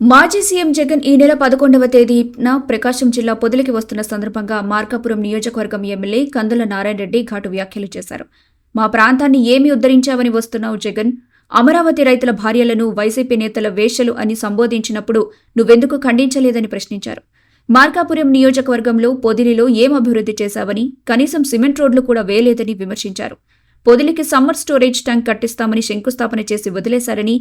మాజీ సీఎం జగన్ ఈ నెల పదకొండవ తేదీన ప్రకాశం జిల్లా పొదిలికి వస్తున్న సందర్భంగా మార్కాపురం నియోజకవర్గం ఎమ్మెల్యే కందుల నారాయణ రెడ్డి ఘాటు వ్యాఖ్యలు చేశారు. మా ప్రాంతాన్ని ఏమి ఉద్ధరించావని వస్తున్నావు జగన్? అమరావతి రైతుల భార్యలను వైసీపీ నేతల వేషలు అని సంబోధించినప్పుడు నువ్వెందుకు ఖండించలేదని ప్రశ్నించారు. మార్కాపురం నియోజకవర్గంలో పొదిలిలో ఏం అభివృద్ధి చేశావని కనీసం సిమెంట్ రోడ్లు కూడా వేయలేదని విమర్శించారు. పొదిలికి సమ్మర్ స్టోరేజ్ ట్యాంక్ కట్టిస్తామని శంకుస్థాపన చేసి వదిలేశారని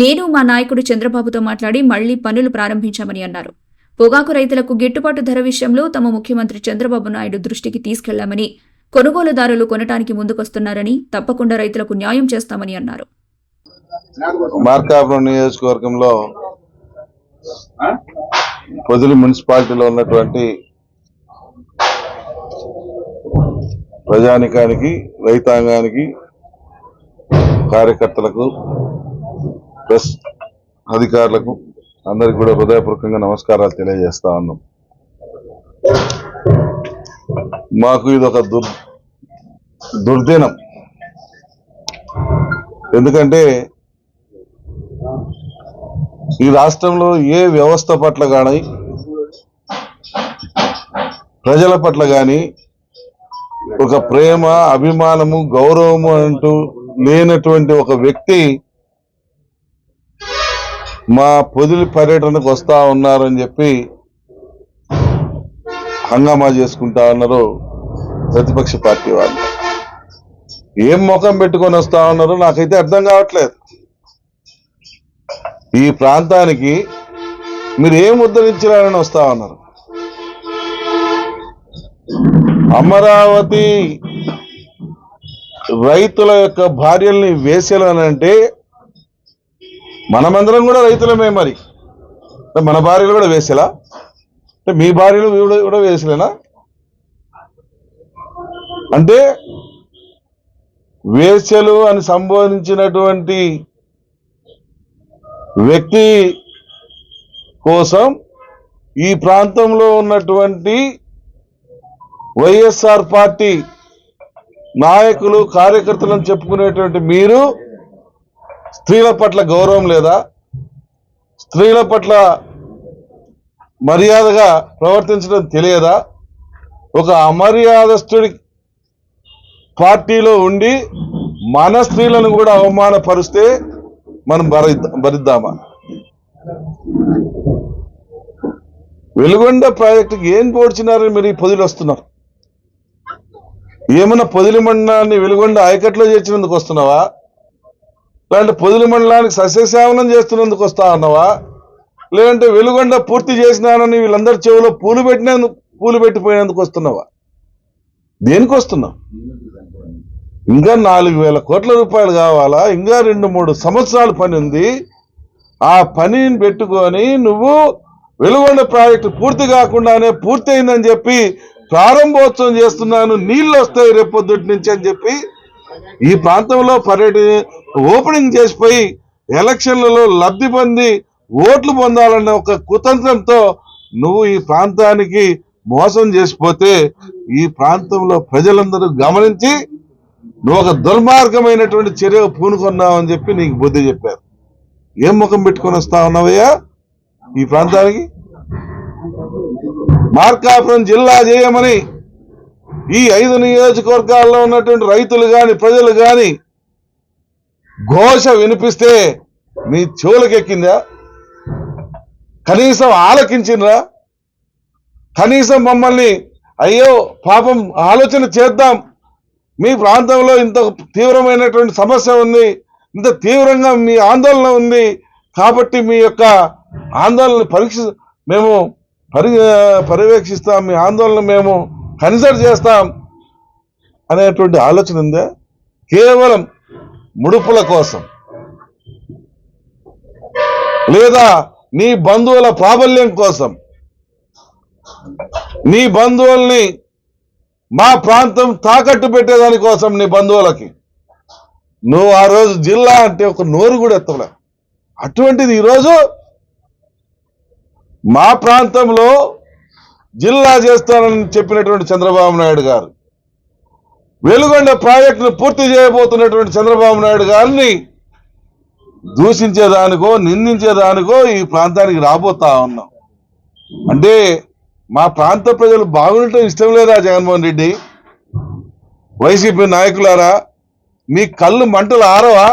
నేను మా నాయకుడు చంద్రబాబుతో మాట్లాడి మళ్ళీ పనులు ప్రారంభించామని అన్నారు. పొగాకు రైతులకు గిట్టుబాటు ధర విషయంలో తమ ముఖ్యమంత్రి చంద్రబాబు నాయుడు దృష్టికి తీసుకెళ్ళామని కొనుగోలుదారులు కొనటానికి ముందుకొస్తున్నారని తప్పకుండా రైతులకు న్యాయం చేస్తామని అన్నారు. మార్కాపురం నియోజకవర్గంలో పొదులు మున్సిపాలిటీలో ఉన్నటువంటి ప్రజానికానికి రైతాంగానికి కార్యకర్తలకు ప్రెస్ అధికారులకు అందరికి కూడా హృదయపూర్వకంగా నమస్కారాలు తెలియజేస్తా ఉన్నాం. మాకు ఇది ఒక దుర్ దుర్దినం. ఎందుకంటే ఈ రాష్ట్రంలో ఏ వ్యవస్థ పట్ల కానీ ప్రజల పట్ల కానీ ఒక ప్రేమ అభిమానము గౌరవము అంటూ లేనటువంటి ఒక వ్యక్తి మా పొదులు పర్యటనకు వస్తా ఉన్నారని చెప్పి హంగామా చేసుకుంటా ఉన్నారు ప్రతిపక్ష పార్టీ వాళ్ళు. ఏం ముఖం పెట్టుకొని వస్తా ఉన్నారో నాకైతే అర్థం కావట్లేదు. ఈ ప్రాంతానికి మీరు ఏం ఉద్ధరించారని వస్తా ఉన్నారు? అమరావతి రైతుల యొక్క భార్యల్ని వేసేలానంటే మనమందరం కూడా రైతులమే మరి. అంటే మన భార్యలు కూడా వేసేలా? అంటే మీ భార్యలు కూడా- వేసలేనా? అంటే వేసలు అని సంబోధించినటువంటి వ్యక్తి కోసం ఈ ప్రాంతంలో ఉన్నటువంటి వైఎస్ఆర్ పార్టీ నాయకులు కార్యకర్తలను చెప్పుకునేటువంటి మీరు స్త్రీల పట్ల గౌరవం లేదా? స్త్రీల పట్ల మర్యాదగా ప్రవర్తించడం తెలియదా? ఒక అమర్యాదస్తుడి పార్టీలో ఉండి మన స్త్రీలను కూడా అవమానపరిస్తే మనం భరిద్దా భరిద్దామా? వెలుగొండ ప్రాజెక్టుకి ఏం పోడ్చినారని మీరు ఈ పొదిలు వస్తున్నారు? ఏమన్నా పొదిలి మండలాన్ని వెలుగొండ ఆయకట్లో చేర్చినందుకు వస్తున్నావా? లేదంటే పొదిలి మండలానికి సస్యశ్యామనం చేస్తున్నందుకు వస్తా ఉన్నావా లేదంటే వెలుగొండ పూర్తి చేసినానని వీళ్ళందరి చెవిలో పూలు పెట్టినందుకు పూలు పెట్టిపోయినందుకు వస్తున్నావా? దేనికి వస్తున్నావు? ఇంకా నాలుగు వేల కోట్ల రూపాయలు కావాలా? ఇంకా రెండు మూడు సంవత్సరాల పని ఉంది. ఆ పనిని పెట్టుకొని నువ్వు వెలుగొండ ప్రాజెక్టు పూర్తి కాకుండానే పూర్తి అయిందని చెప్పి ప్రారంభోత్సవం చేస్తున్నాను. నీళ్ళు వస్తాయి రేపొద్దుటి నుంచి అని చెప్పి ఈ ప్రాంతంలో పర్యటన ఓపెనింగ్ చేసిపోయి ఎలక్షన్లలో లబ్ధి పొంది ఓట్లు పొందాలన్న ఒక కుతంత్రంతో నువ్వు ఈ ప్రాంతానికి మోసం చేసిపోతే ఈ ప్రాంతంలో ప్రజలందరూ గమనించి నువ్వు ఒక దుర్మార్గమైనటువంటి చర్య పూనుకున్నావు అని చెప్పి నీకు బుద్ధి చెప్పారు. ఏం ముఖం పెట్టుకొని వస్తా ఉన్నావయ్యా ఈ ప్రాంతానికి? మార్కాపురం జిల్లా చేయమని ఈ ఐదు నియోజకవర్గాల్లో ఉన్నటువంటి రైతులు గాని ప్రజలు గాని ఘోష వినిపిస్తే నీ చెవులకెక్కిందా? కనీసం ఆలకించిండ్రా కనీసం మమ్మల్ని అయ్యో పాపం ఆలోచన చేద్దాం. మీ ప్రాంతంలో ఇంత తీవ్రమైనటువంటి సమస్య ఉంది ఇంత తీవ్రంగా మీ ఆందోళన ఉంది కాబట్టి మీ యొక్క ఆందోళన పరీక్ష మేము పరి పర్యవేక్షిస్తాం. మీ ఆందోళన మేము కన్సిడర్ చేస్తాం అనేటువంటి ఆలోచన ఉందా? కేవలం ముడుపుల కోసం. లేదా నీ బంధువుల ప్రాబల్యం కోసం. నీ బంధువుల్ని మా ప్రాంతం తాకట్టు పెట్టేదాని కోసం నీ బంధువులకి. నువ్వు ఆ రోజు జిల్లా అంటే ఒక నోరు కూడా ఎత్తలే అటువంటిది ఈరోజు మా ప్రాంతంలో జిల్లా చేస్తానని చెప్పినటువంటి చంద్రబాబు నాయుడు గారు వెలుగొండ ప్రాజెక్టును పూర్తి చేయబోతున్నటువంటి చంద్రబాబు నాయుడు గారిని దూషించేదానికో నిందించేదానికో ఈ ప్రాంతానికి రాబోతా ఉన్నాం. అంటే మా ప్రాంత ప్రజలు బాగుండటం ఇష్టం లేదా జగన్మోహన్ రెడ్డి? వైసీపీ నాయకులారా మీ కళ్ళు మంటలు ఆరవా?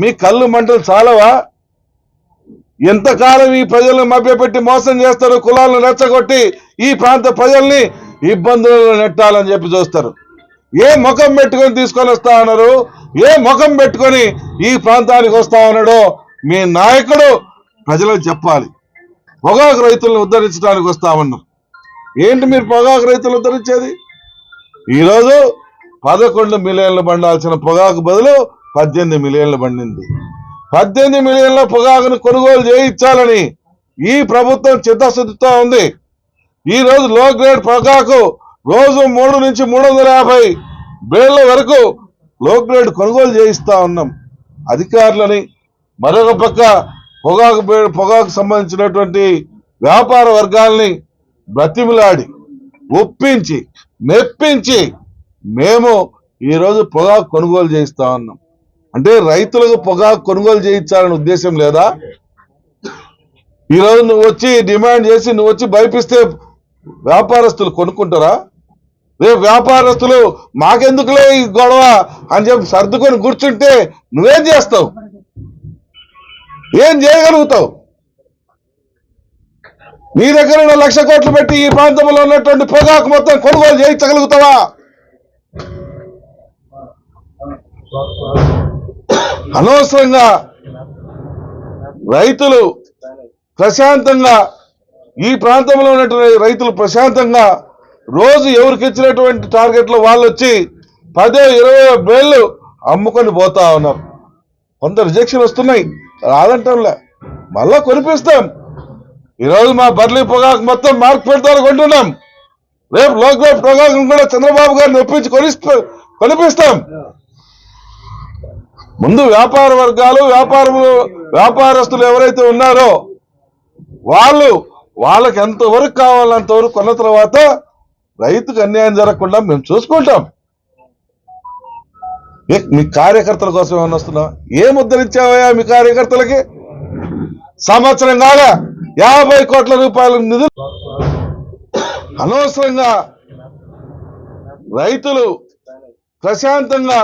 మీ కళ్ళు మంటలు చాలవా? ఎంతకాలం ఈ ప్రజలను మభ్యపెట్టి మోసం చేస్తారు కులాలను రెచ్చగొట్టి ఈ ప్రాంత ప్రజల్ని ఇబ్బందులలో నెట్టాలని చెప్పి చూస్తారు. ఏ ముఖం పెట్టుకొని తీసుకొని వస్తా ఉన్నారు? ఏ ముఖం పెట్టుకొని ఈ ప్రాంతానికి వస్తా ఉన్నాడో మీ నాయకుడు ప్రజలకు చెప్పాలి. పొగాకు రైతులను ఉద్ధరించడానికి వస్తా ఉన్నారు. ఏంటి మీరు పొగాకు రైతులు ఉద్ధరించేది? ఈరోజు పదకొండు మిలియన్లు పండాల్సిన పొగాకు బదులు పద్దెనిమిది మిలియన్లు పండింది. పద్దెనిమిది మిలియన్ల పొగాకును కొనుగోలు చేయించాలని ఈ ప్రభుత్వం చిత్తశుద్ధితో ఉంది. ఈ రోజు లో గ్రేడ్ పొగాకు రోజు మూడు నుంచి మూడు వందల యాభై బేళ్ళ వరకు లో గ్రేడ్ కొనుగోలు చేయిస్తా ఉన్నాం. అధికారులని మరొక పక్క పొగాకు పొగాకు సంబంధించినటువంటి వ్యాపార వర్గాల్ని బ్రతిమిలాడి ఒప్పించి మెప్పించి మేము ఈరోజు పొగాకు కొనుగోలు చేయిస్తా ఉన్నాం. అంటే రైతులకు పొగాకు కొనుగోలు చేయించాలనే ఉద్దేశం లేదా? ఈరోజు నువ్వు వచ్చి డిమాండ్ చేసి నువ్వు వచ్చి భయపిస్తే వ్యాపారస్తులు కొనుక్కుంటారా? రేపు వ్యాపారస్తులు మాకెందుకులే ఈ గొడవ? అని చెప్పి సర్దుకొని కూర్చుంటే నువ్వేం చేస్తావు? ఏం చేయగలుగుతావు? నీ దగ్గర ఉన్న లక్ష కోట్లు పెట్టి ఈ ప్రాంతంలో ఉన్నటువంటి పొగాకు మొత్తం కొనుగోలు చేయించగలుగుతావా? అనవసరంగా రైతులు ప్రశాంతంగా ఈ ప్రాంతంలో ఉన్నటువంటి రైతులు ప్రశాంతంగా రోజు ఎవరికి ఇచ్చినటువంటి టార్గెట్లు వాళ్ళు వచ్చి పదో ఇరవై బేళ్ళు అమ్ముకొని పోతా ఉన్నారు. కొంత రిజెక్షన్ వస్తున్నాయి. రాదంటంలే మళ్ళా కొనిపిస్తాం. ఈరోజు మా బర్లీ పొగాకు మొత్తం మార్క్ పెడతారు కొంటున్నాం. రేపు లోకల్ పొగాకును కూడా చంద్రబాబు గారిని ఒప్పించి కొనిస్తా కొనిపిస్తాం. ముందు వ్యాపార వర్గాలు వ్యాపారములు వ్యాపారస్తులు ఎవరైతే ఉన్నారో వాళ్ళు వాళ్ళకి ఎంతవరకు కావాలంతవరకు కొన్న తర్వాత రైతుకు అన్యాయం జరగకుండా మేము చూసుకుంటాం. మీ కార్యకర్తల కోసం ఏమన్నా వస్తున్నావా ఏ ఉద్ధరించావయ్యా మీ కార్యకర్తలకి? సంవత్సరం కాగా యాభై కోట్ల రూపాయల నిధులు. అనవసరంగా రైతులు ప్రశాంతంగా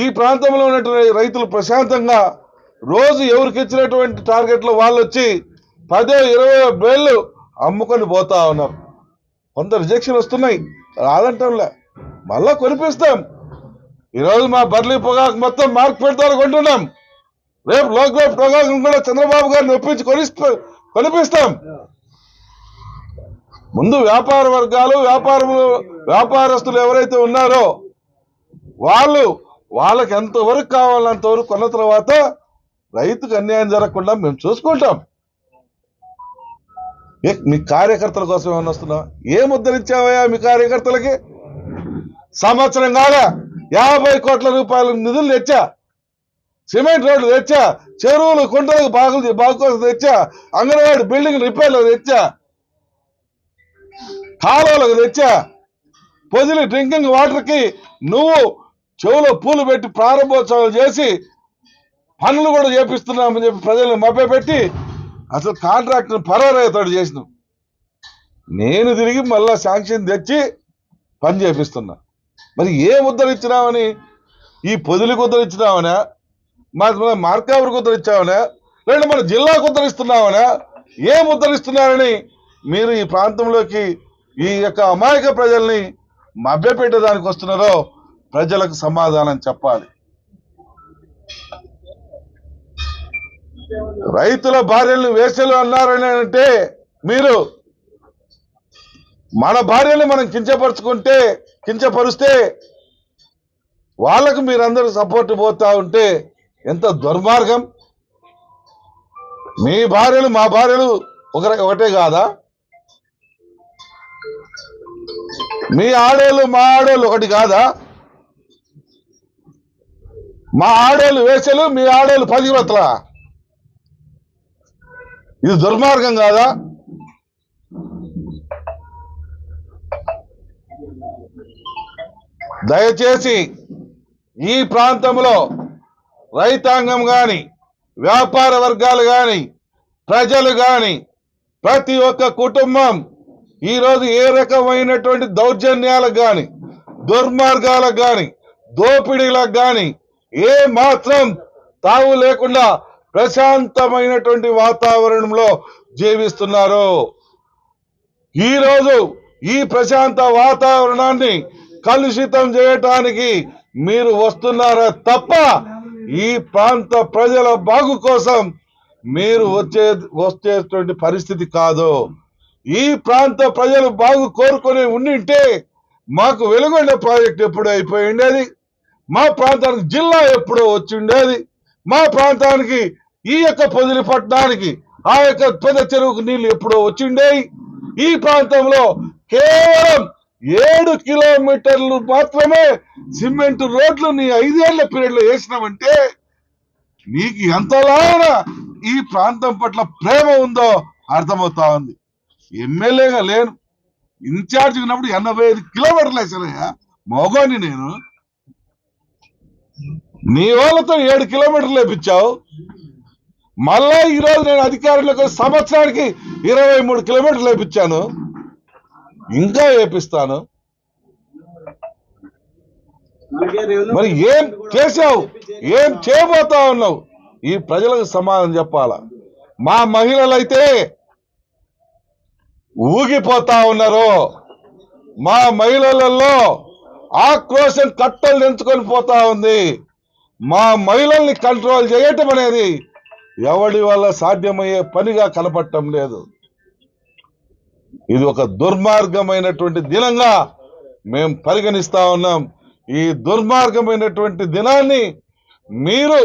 ఈ ప్రాంతంలో ఉన్నటువంటి రైతులు ప్రశాంతంగా రోజు ఎవరికి ఇచ్చినటువంటి టార్గెట్లు వాళ్ళు వచ్చి పదో ఇరవై బేళ్ళు అమ్ముకొని పోతా ఉన్నారు. కొంత రిజెక్షన్ వస్తున్నాయి. రాదంటంలే. మళ్ళా కొనిపిస్తాం. ఈరోజు మా బర్లీ పొగాకు మొత్తం మార్క్ పెడతారు కొంటున్నాం. రేపు లోకల్ పొగాకును కూడా చంద్రబాబు గారిని ఒప్పించి కొనిస్తా కొనిపిస్తాం. ముందు వ్యాపార వర్గాలు వ్యాపారములు వ్యాపారస్తులు ఎవరైతే ఉన్నారో వాళ్ళు వాళ్ళకి ఎంతవరకు కావాలంతవరకు కొన్న తర్వాత రైతుకు అన్యాయం జరగకుండా మేము చూసుకుంటాం. మీ కార్యకర్తల కోసం ఏమన్నా వస్తున్నావా ఏం ఉద్ధరించావయ్యా మీ కార్యకర్తలకి? సంవత్సరం కాగా యాభై కోట్ల రూపాయల నిధులు తెచ్చా. సిమెంట్ రోడ్లు తెచ్చా. చెరువులు కుంటలకు బాగులు బాగు కోసం తెచ్చా. అంగన్వాడి బిల్డింగ్ రిపేర్లు తెచ్చా. కాలువలకు తెచ్చా. పొదిలి డ్రింకింగ్ వాటర్కి నువ్వు చెవులో పూలు పెట్టి ప్రారంభోత్సవాలు చేసి పనులు కూడా చేపిస్తున్నామని చెప్పి ప్రజలను మభ్యపెట్టి అసలు కాంట్రాక్టర్ పరారయ్యతోడు చేసినాం. నేను తిరిగి మళ్ళా శాంక్షన్ తెచ్చి పని చేపిస్తున్నా. మరి ఏ ఉద్ధరించినామని ఈ పొదిలికి ఉద్ధరించినామనా మా మన మార్కాపురికి ఉద్ధరించామనా లేదంటే మన జిల్లాకు ఏ ముద్దలు ఉద్ధరిస్తున్నారని మీరు ఈ ప్రాంతంలోకి ఈ యొక్క అమాయక ప్రజల్ని మభ్యపెట్టడానికి వస్తున్నారో ప్రజలకు సమాధానం చెప్పాలి. రైతుల భార్యలను వేసలు అన్నారని అంటే మీరు మన భార్యను మనం కించపరుచుకుంటే కించపరుస్తే వాళ్ళకు మీరందరూ సపోర్ట్ పోతా ఉంటే ఎంత దుర్మార్గం. మీ భార్యలు మా భార్యలు ఒక ఒకటే కాదా? మీ ఆడేళ్ళు మా ఆడోళ్ళు ఒకటి కాదా? మా ఆడోళ్ళు వేసలు మీ ఆడోళ్ళు పదివ్రతలా ఇది దుర్మార్గం కాదా? దయచేసి ఈ ప్రాంతంలో రైతాంగం కానీ వ్యాపార వర్గాలు కానీ ప్రజలు కానీ ప్రతి ఒక్క కుటుంబం ఈరోజు ఏ రకమైనటువంటి దౌర్జన్యాలకు కానీ దుర్మార్గాలకు కానీ దోపిడీలకు కానీ ఏ మాత్రం తావు లేకుండా ప్రశాంతమైనటువంటి వాతావరణంలో జీవిస్తున్నారు. ఈరోజు ఈ ప్రశాంత వాతావరణాన్ని కలుషితం చేయటానికి మీరు వస్తున్నారా తప్ప ఈ ప్రాంత ప్రజల బాగు కోసం మీరు వచ్చే వచ్చేటువంటి పరిస్థితి కాదు. ఈ ప్రాంత ప్రజలు బాగు కోరుకొని ఉండింటే మాకు వెలుగొండ ప్రాజెక్ట్ ఎప్పుడు అయిపోయింది అది మా ప్రాంతానికి జిల్లా ఎప్పుడో వచ్చిండేది. మా ప్రాంతానికి ఈ యొక్క పొదిలి పట్టణానికి ఆ యొక్క పెద్ద చెరువుకు నీళ్ళు ఎప్పుడో వచ్చిండేవి ఈ ప్రాంతంలో కేవలం ఏడు కిలోమీటర్లు మాత్రమే సిమెంట్ రోడ్లు నీ ఐదేళ్ళ పీరియడ్లో వేసినామంటే నీకు ఎంతలాగా ఈ ప్రాంతం పట్ల ప్రేమ ఉందో అర్థమవుతా ఉంది. ఎమ్మెల్యేగా లేను. ఇన్ఛార్జ్ ఉన్నప్పుడు ఎనభై ఐదు కిలోమీటర్లు వేసానయ్యా మోగోని నేను. నీ వాళ్ళతో ఏడు కిలోమీటర్లు వేపించావు మళ్ళా ఈరోజు నేను అధికారంలోకి సంవత్సరానికి ఇరవై మూడు కిలోమీటర్లు వేపించాను ఇంకా వేపిస్తాను మరి ఏం చేసావు ఏం చేయబోతా ఉన్నావు? ఈ ప్రజలకు సమాధానం చెప్పాలా? మా మహిళలైతే ఊగిపోతా ఉన్నారు మా మహిళలలో ఆక్రోశం కట్టలు తెంచుకొని పోతా ఉంది. మా మహిళల్ని కంట్రోల్ చేయటం అనేది ఎవడి వల్ల సాధ్యమయ్యే పనిగా కనపడటం లేదు. ఇది ఒక దుర్మార్గమైనటువంటి దినంగా మేము పరిగణిస్తా ఉన్నాం. ఈ దుర్మార్గమైనటువంటి దినాన్ని మీరు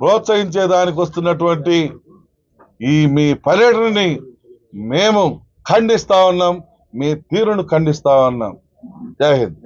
ప్రోత్సహించే దానికి వస్తున్నటువంటి ఈ మీ పర్యటనని మేము ఖండిస్తా ఉన్నాం. మీ తీరును ఖండిస్తా ఉన్నాం. జై హింద్.